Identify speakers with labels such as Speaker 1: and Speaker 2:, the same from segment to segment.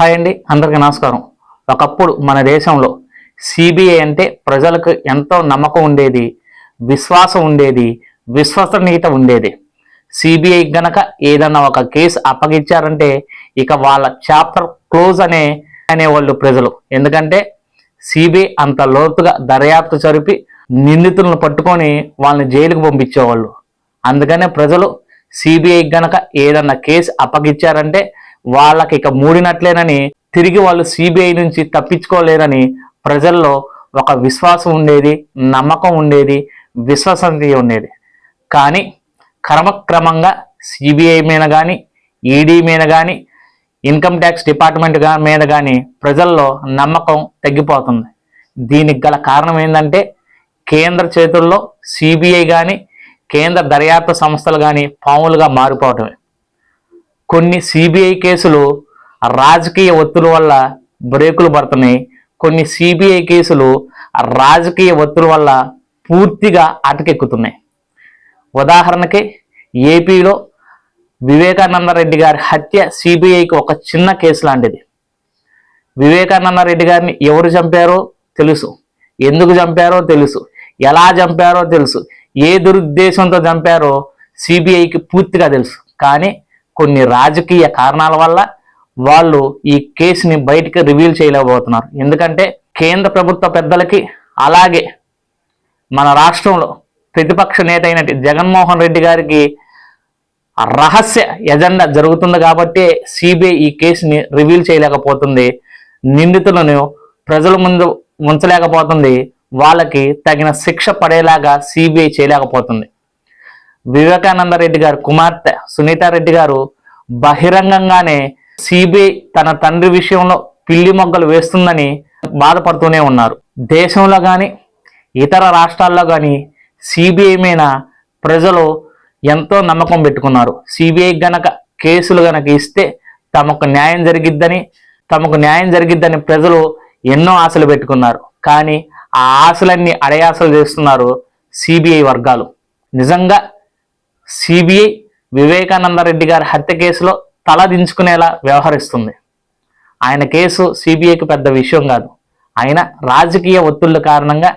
Speaker 1: Hi అండి అందరికీ నమస్కారం. ఒకప్పుడు మన దేశంలో సిబిఐ అంటే ప్రజలకు ఎంతో నమ్మకం ఉండేది విశ్వాసం ఉండేది విశ్వసనీయత ఉండేది. సిబిఐ గనక ఏదన్నా ఒక కేసు అప్పగించారంటే ఇక వాళ్ళ చాప్టర్ క్లోజ్ అనే అనేవాళ్ళు ప్రజలు. ఎందుకంటే సిబిఐ అంత లోతుగా దర్యాప్తు జరిపి నిందితులను పట్టుకొని వాళ్ళని జైలుకు పంపించేవాళ్ళు. అందుకనే ప్రజలు సిబిఐ గనక ఏదన్నా కేసు అప్పగించారంటే వాళ్ళకి ఇక మూడినట్లేనని తిరిగి వాళ్ళు సిబిఐ నుంచి తప్పించుకోలేరని ప్రజల్లో ఒక విశ్వాసం ఉండేది నమ్మకం ఉండేది విశ్వసనీయ ఉండేది. కానీ క్రమక్రమంగా సిబిఐ మీద కానీ ఈడీ మీద కానీ ఇన్కమ్ ట్యాక్స్ డిపార్ట్మెంట్ మీద కానీ ప్రజల్లో నమ్మకం తగ్గిపోతుంది. దీనికి గల కారణం ఏంటంటే కేంద్ర చేతుల్లో సిబిఐ కానీ కేంద్ర దర్యాప్తు సంస్థలు కానీ పాములుగా మారిపోవటమే. కొన్ని సిబిఐ కేసులు రాజకీయ ఒత్తుల వల్ల బ్రేకులు పడుతున్నాయి. కొన్ని సిబిఐ కేసులు రాజకీయ ఒత్తుల వల్ల పూర్తిగా అటకెక్కుతున్నాయి. ఉదాహరణకి ఏపీలో వివేకానంద రెడ్డి గారి హత్య సిబిఐకి ఒక చిన్న కేసు లాంటిది. వివేకానంద రెడ్డి గారిని ఎవరు చంపారో తెలుసు. ఎందుకు చంపారో తెలుసు. ఎలా చంపారో తెలుసు. ఏ దురుద్దేశంతో చంపారో సిబిఐకి పూర్తిగా తెలుసు. కానీ కొన్ని రాజకీయ కారణాల వల్ల వాళ్ళు ఈ కేసుని బయటికి రివీల్ చేయలేకపోతున్నారు. ఎందుకంటే కేంద్ర ప్రభుత్వ పెద్దలకి అలాగే మన రాష్ట్రంలో ప్రతిపక్ష నేత అయినట్టు జగన్మోహన్ రెడ్డి గారికి రహస్య ఎజెండా జరుగుతుంది కాబట్టి సిబిఐ ఈ కేసుని రివీల్ చేయలేకపోతుంది. నిందితులను ప్రజల ముందు ఉంచలేకపోతుంది. వాళ్ళకి తగిన శిక్ష పడేలాగా సిబిఐ చేయలేకపోతుంది. వివేకానంద రెడ్డి గారు కుమార్తె సునీతారెడ్డి గారు బహిరంగంగానే సిబిఐ తన తండ్రి విషయంలో పిల్లి మొగ్గలు వేస్తుందని బాధపడుతూనే ఉన్నారు. దేశంలో కానీ ఇతర రాష్ట్రాల్లో కానీ సిబిఐ మీద ప్రజలు ఎంతో నమ్మకం పెట్టుకున్నారు. సిబిఐ గనక కేసులు గనక ఇస్తే తమకు న్యాయం జరిగిద్దని తమకు న్యాయం జరిగిద్దని ప్రజలు ఎన్నో ఆశలు పెట్టుకున్నారు. కానీ ఆ ఆశలన్నీ అడయాసలు చేస్తున్నారు సిబిఐ వర్గాలు. నిజంగా సిబిఐ వివేకానంద రెడ్డి గారి హత్య కేసులో తల దించుకునేలా వ్యవహరిస్తుంది. ఆయన కేసు సిబిఐకి పెద్ద విషయం కాదు. ఆయన రాజకీయ ఒత్తిళ్ళ కారణంగా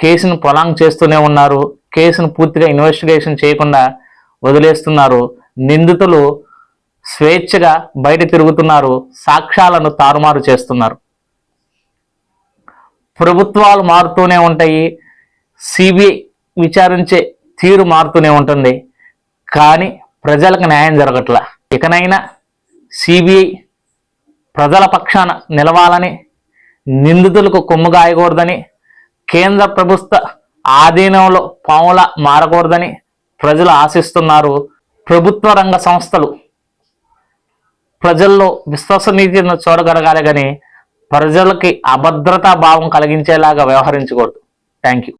Speaker 1: కేసును పొలాంగ్ చేస్తూనే ఉన్నారు. కేసును పూర్తిగా ఇన్వెస్టిగేషన్ చేయకుండా వదిలేస్తున్నారు. నిందితులు స్వేచ్ఛగా బయట తిరుగుతున్నారు. సాక్ష్యాలను తారుమారు చేస్తున్నారు. ప్రభుత్వాలు మారుతూనే ఉంటాయి. సిబిఐ విచారించే తీరు మారుతూనే ఉంటుంది. కానీ ప్రజలకు న్యాయం జరగట్లా. ఇకనైనా సిబిఐ ప్రజల పక్షాన నిలవాలని నిందితులకు కొమ్ము గాయకూడదని కేంద్ర ప్రభుత్వ ఆధీనంలో పాముల మారకూడదని ప్రజలు ఆశిస్తున్నారు. ప్రభుత్వ రంగ సంస్థలు ప్రజల్లో విశ్వసనీయతను చూడగలగాలి కానీ ప్రజలకి అభద్రతా భావం కలిగించేలాగా వ్యవహరించకూడదు. Thank you.